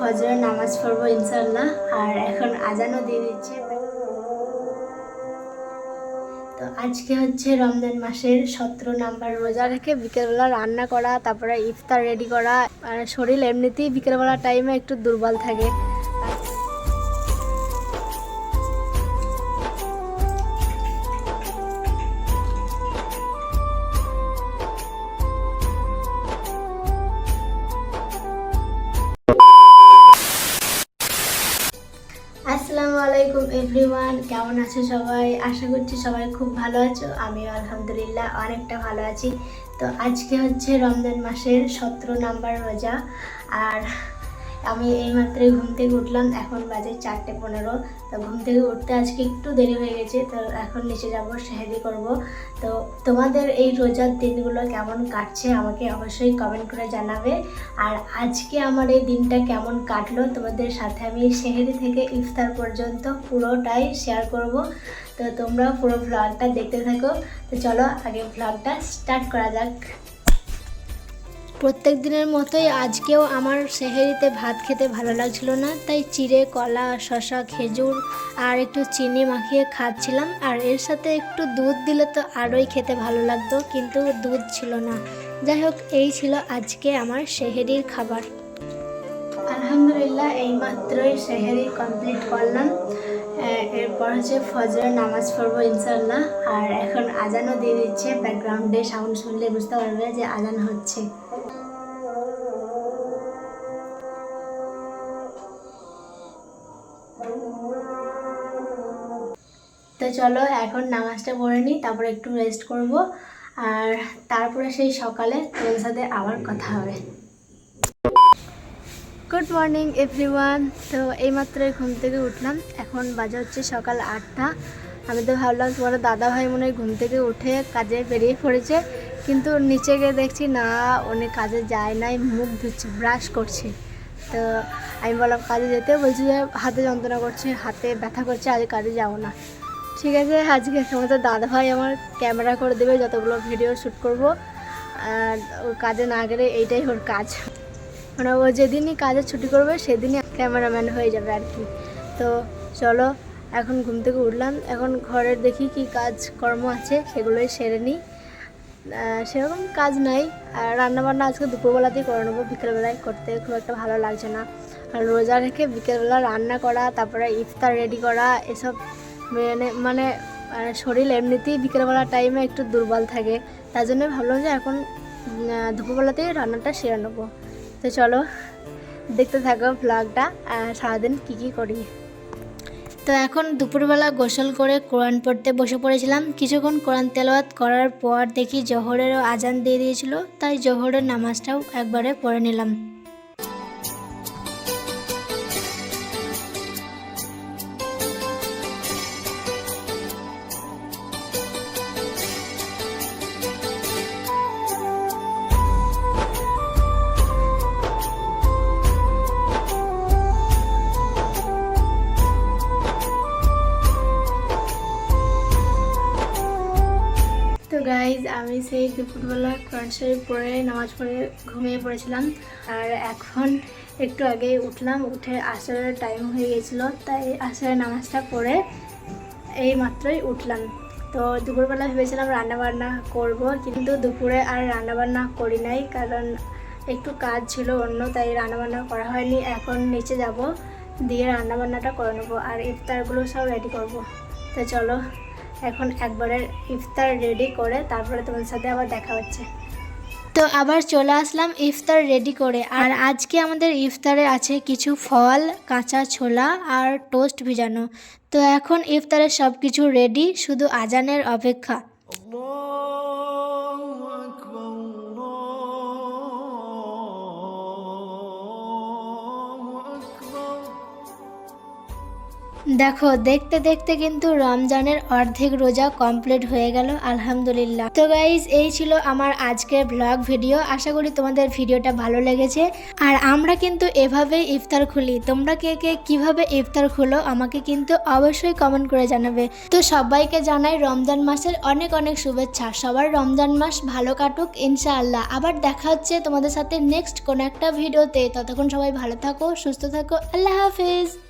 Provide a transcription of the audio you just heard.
ফজরের নামাজ পড়ব ইনশাল্লাহ আর এখন আজানও দিয়ে দিচ্ছে। তো আজকে হচ্ছে রমজান মাসের সতেরো নাম্বার রোজা। রেখে বিকেলবেলা রান্না করা, তারপরে ইফতার রেডি করা। আর শরীর এমনিতেই বিকেলবেলা টাইমে একটু দুর্বল থাকে। আলাইকুম এভরিওয়ান, কেমন আছো সবাই? আশা করছি সবাই খুব ভালো আছো। আমিও আলহামদুলিল্লাহ অনেকটা ভালো আছি। তো আজকে হচ্ছে রমজান মাসের সতেরো নাম্বার রোজা। আর আমি এইমাত্রই ঘুম থেকে উঠলাম, এখন বাজে চারটে পনেরো। তো ঘুম থেকে উঠতে আজকে একটু দেরি হয়ে গেছে, তো এখন নিচে যাব সেহেদি করব। তো তোমাদের এই রোজার দিনগুলো কেমন কাটছে আমাকে অবশ্যই কমেন্ট করে জানাবে। আর আজকে আমার এই দিনটা কেমন কাটলো তোমাদের সাথে আমি সেহেরি থেকে ইফতার পর্যন্ত পুরোটাই শেয়ার করব। তো তোমরা পুরো ভ্লগটা দেখতে থাকো। তো চলো আগে ভ্লগটা স্টার্ট করা যাক। প্রত্যেক দিনের মতোই আজকেও আমার সেহেরিতে ভাত খেতে ভালো লাগছিল না, তাই চিড়ে, কলা শশা খেজুর আর একটু চিনি মাখিয়ে খাচ্ছিলাম। আর এর সাথে একটু দুধ দিলে তো আরোই খেতে ভালো লাগতো, কিন্তু দুধ ছিল না। যাই হোক এই ছিল আজকে আমার সেহেরির খাবার। আলহামদুলিল্লাহ, এইমাত্রই সেহেরি কমপ্লিট করলাম। এরপর হচ্ছে ফজরের নামাজ পড়ব ইনশাল্লাহ আর এখন আজানও দিয়ে দিচ্ছে, ব্যাকগ্রাউন্ডে সাউন্ড শুনলে বুঝতে পারবে যে আজান হচ্ছে। তো চলো এখন নামাজটা পড়ে নিই, তারপরে একটু রেস্ট করব। আর তারপরে সেই সকালে তোমাদের সাথে আবার কথা হবে। গুড মর্নিং এভরিওয়ান তো এইমাত্রই ঘুম থেকে উঠলাম। এখন বাজে হচ্ছে সকাল আটটা। আমি তো ভাবলাম তোমার দাদা ভাই মনে হয় ঘুম থেকে উঠে কাজে বেরিয়ে পড়েছে। কিন্তু নিচে গিয়ে দেখছি, না, উনি কাজে যায় নাই, মুখ ধুচ্ছে ব্রাশ করছে। তো আমি বললাম, কাজে যেতে? বলছি যে, হাতে যন্ত্রণা করছে, হাতে ব্যথা করছে, আজ কাজে যাব না। ঠিক আছে, আজকে তোমাদের দাদা ভাই আমার ক্যামেরা করে দেবে, যতগুলো ভিডিও শ্যুট করব। আর ওর কাজে না গেলে এইটাই ওর কাজ। মানে ও যেদিনই কাজে ছুটি করবে, সেদিনই ক্যামেরাম্যান হয়ে যাবে আর কি। তো চলো, এখন ঘুম থেকে উঠলাম। এখন ঘরের দেখি কি কাজ কর্ম আছে, সেগুলোই সেরে নিই। সেরকম কাজ নাই। আর রান্নাবান্না আজকে দুপুরবেলাতেই করে নেব, বিকেলবেলায় করতে খুব একটা ভালো লাগছে না। আর রোজা রেখে বিকেলবেলা রান্না করা, তারপরে ইফতার রেডি করা, এসব মানে মানে শরীর এমনিতেই বিকেলবেলা টাইমে একটু দুর্বল থাকে। তার জন্য ভাবলাম যে এখন দুপুরবেলাতেই রান্নাটা সেরে নেব। তো চলো, দেখতে থাকো ভ্লগটা সারাদিন কী কী করি। তো এখন দুপুরবেলা গোসল করে কোরআন পড়তে বসে পড়েছিলাম। কিছুক্ষণ কোরআন তেলাওয়াত করার পর দেখি জোহরেরও আজান দিয়ে দিয়েছিল, তাই জোহরের নামাজটাও একবারে পড়ে নিলাম। গাইজ আমি সেই দুপুরবেলা কোরআন পড়ে নামাজ পড়ে ঘুমিয়ে পড়েছিলাম। আর এখন একটু আগে উঠলাম, উঠে আসরের টাইম হয়ে গেছিল, তাই আসরের নামাজটা পড়ে এই মাত্রই উঠলাম। তো দুপুরবেলা ভেবেছিলাম রান্নাবান্না করব, কিন্তু দুপুরে আর রান্নাবান্না করি নাই, কারণ একটু কাজ ছিল অন্য, তাই রান্নাবান্না করা হয়নি। এখন নিচে যাব, দিয়ে রান্নাবান্নাটা করে নেব, আর ইফতারগুলো সব রেডি করব। তো চলো এখন একবারে ইফতার রেডি করে তারপরে তোমাদের সাথে আবার দেখা হচ্ছে। তো আবার চলে আসলাম ইফতার রেডি করে। আর আজকে আমাদের ইফতারে আছে কিছু ফল কাঁচা ছোলা আর টোস্ট ভিজানো। তো এখন ইফতারের সব কিছু রেডি শুধু আজানের অপেক্ষা। দেখো, দেখতে দেখতে কিন্তু রমজানের অর্ধেক রোজা কমপ্লিট হয়ে গেল, আলহামদুলিল্লাহ। তো গাইজ এই ছিল আমার আজকের ব্লগ ভিডিও আশা করি তোমাদের ভিডিওটা ভালো লেগেছে। আর আমরা কিন্তু এভাবে ইফতার খুলি। তোমরা কে কে কীভাবে ইফতার খুলো, আমাকে কিন্তু অবশ্যই কমেন্ট করে জানাবে। তো সবাইকে জানাই রমজান মাসের অনেক অনেক শুভেচ্ছা। সবার রমজান মাস ভালো কাটুক, ইনশাআল্লাহ। আবার দেখা হচ্ছে তোমাদের সাথে নেক্সট কোনো একটা ভিডিওতে ততক্ষণ সবাই ভালো থাকো, সুস্থ থাকো। আল্লাহ হাফেজ।